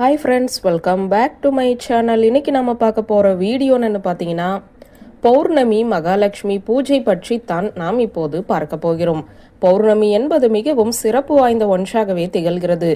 Hi friends welcome back to my channel இன்னைக்கு நம்ம பார்க்க போகிற வீடியோன்னு பார்த்தீங்கன்னா பௌர்ணமி மகாலட்சுமி பூஜை பற்றி தான் நாம் இப்போது பார்க்க போகிறோம். பௌர்ணமி என்பது மிகவும் சிறப்பு வாய்ந்த ஒன்றாகவே திகழ்கிறது.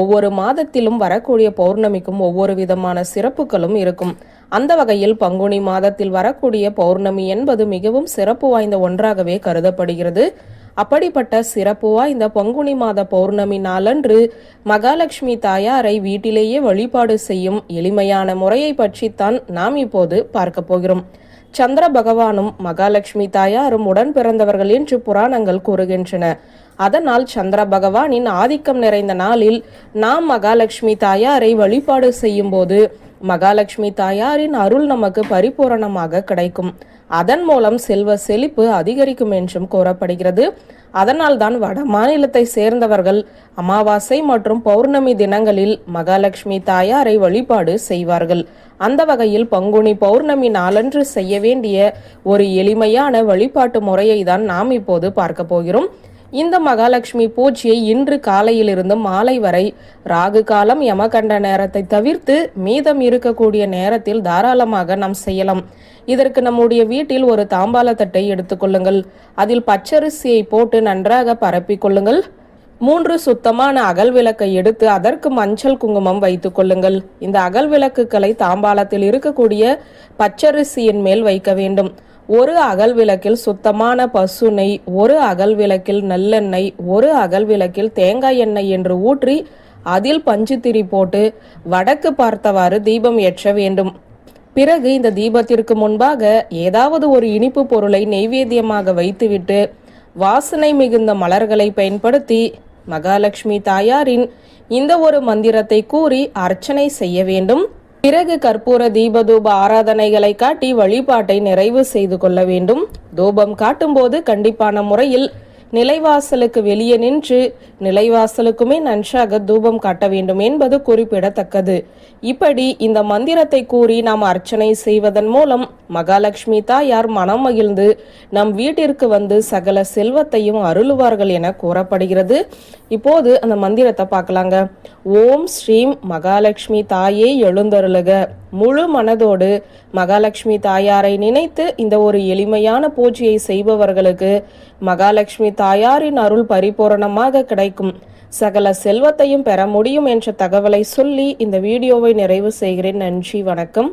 ஒவ்வொரு மாதத்திலும் வரக்கூடிய பௌர்ணமிக்கும் ஒவ்வொரு விதமான சிறப்புகளும் இருக்கும். அந்த வகையில் பங்குனி மாதத்தில் வரக்கூடிய பௌர்ணமி என்பது மிகவும் சிறப்பு வாய்ந்த ஒன்றாகவே கருதப்படுகிறது. அப்படிப்பட்ட சிறப்புவா இந்த பங்குனி மாத பௌர்ணமி நாளன்று மகாலட்சுமி தாயாரை வீட்டிலேயே வழிபாடு செய்யும் எளிமையான முறையை பற்றித்தான் நாம் இப்போது பார்க்க போகிறோம். சந்திர பகவானும் மகாலட்சுமி தாயாரும் உடன் பிறந்தவர்கள் என்று புராணங்கள் கூறுகின்றன. அதனால் சந்திர பகவானின் ஆதிக்கம் நிறைந்த நாளில் நாம் மகாலட்சுமி தாயாரை வழிபாடு செய்யும் போது மகாலட்சுமி தாயாரின் அருள் நமக்கு பரிபூரணமாக கிடைக்கும். அதன் மூலம் செல்வ செழிப்பு அதிகரிக்கும் என்றும் கூறப்படுகிறது. அதனால் தான் வட மாநிலத்தை சேர்ந்தவர்கள் அமாவாசை மற்றும் பௌர்ணமி தினங்களில் மகாலட்சுமி தாயாரை வழிபாடு செய்வார்கள். அந்த வகையில் பங்குனி பௌர்ணமி நாளன்று செய்ய வேண்டிய ஒரு எளிமையான வழிபாட்டு முறையை தான் நாம் இப்போது பார்க்க போகிறோம். இந்த மகாலட்சுமி பூஜையை இன்று காலையிலிருந்து மாலை வரை ராகு காலம் யமகண்ட நேரத்தை தவிர்த்து மீதம் இருக்கக்கூடிய நேரத்தில் தாராளமாக நாம் செய்யலாம். இதற்கு நம்முடைய வீட்டில் ஒரு தாம்பால தட்டை எடுத்துக்கொள்ளுங்கள் அதில் பச்சரிசியை போட்டு நன்றாக பரப்பி கொள்ளுங்கள். மூன்று சுத்தமான அகல் விளக்கை எடுத்து அதற்கு மஞ்சள் குங்குமம் வைத்துக் கொள்ளுங்கள். இந்த அகல் விளக்குகளை தாம்பாலத்தில் இருக்கக்கூடிய பச்சரிசியின் மேல் வைக்க வேண்டும். ஒரு அகல் விளக்கில் சுத்தமான பசு நெய் ஒரு அகல் விளக்கில் நல்லெண்ணெய் ஒரு அகல் விளக்கில் தேங்காய் எண்ணெய் என்று ஊற்றி அதில் பஞ்சுத்திரி போட்டு வடக்கு பார்த்தவாறு தீபம் ஏற்ற வேண்டும். பிறகு இந்த தீபத்திற்கு முன்பாக ஏதாவது ஒரு இனிப்பு பொருளை நெய்வேத்தியமாக வைத்துவிட்டு வாசனை மிகுந்த மலர்களை பயன்படுத்தி மகாலட்சுமி தாயாரின் இந்த ஒரு மந்திரத்தை கூறி அர்ச்சனை செய்ய வேண்டும். பிறகு கற்பூர தீபதூப ஆராதனைகளை காட்டி வழிபாட்டை நிறைவு செய்து கொள்ள வேண்டும். தூபம் காட்டும்போது கண்டிப்பான முறையில் நிலைவாசலுக்கு வெளியே நின்று நிலைவாசலுக்குமே நன்றாக தூபம் காட்ட வேண்டும் என்பது குறிப்பிடத்தக்கது. இப்படி இந்த மந்திரத்தை கூறி நாம் அர்ச்சனை செய்வதன் மூலம் மகாலட்சுமி தாயார் மனம் மகிழ்ந்து நம் வீட்டிற்கு வந்து சகல செல்வத்தையும் அருளுவார்கள் என கூறப்படுகிறது. இப்போது அந்த மந்திரத்தை பார்க்கலாங்க. ஓம் ஸ்ரீம் மகாலட்சுமி தாயே எழுந்தருளுக. முழு மனதோடு மகாலட்சுமி தாயாரை நினைத்து இந்த ஒரு எளிமையான பூஜையை செய்பவர்களுக்கு மகாலட்சுமி தாயாரின் அருள் பரிபூரணமாக கிடைக்கும். சகல செல்வத்தையும் பெற முடியும் என்ற தகவலை சொல்லி இந்த வீடியோவை நிறைவு செய்கிறேன். நன்றி வணக்கம்.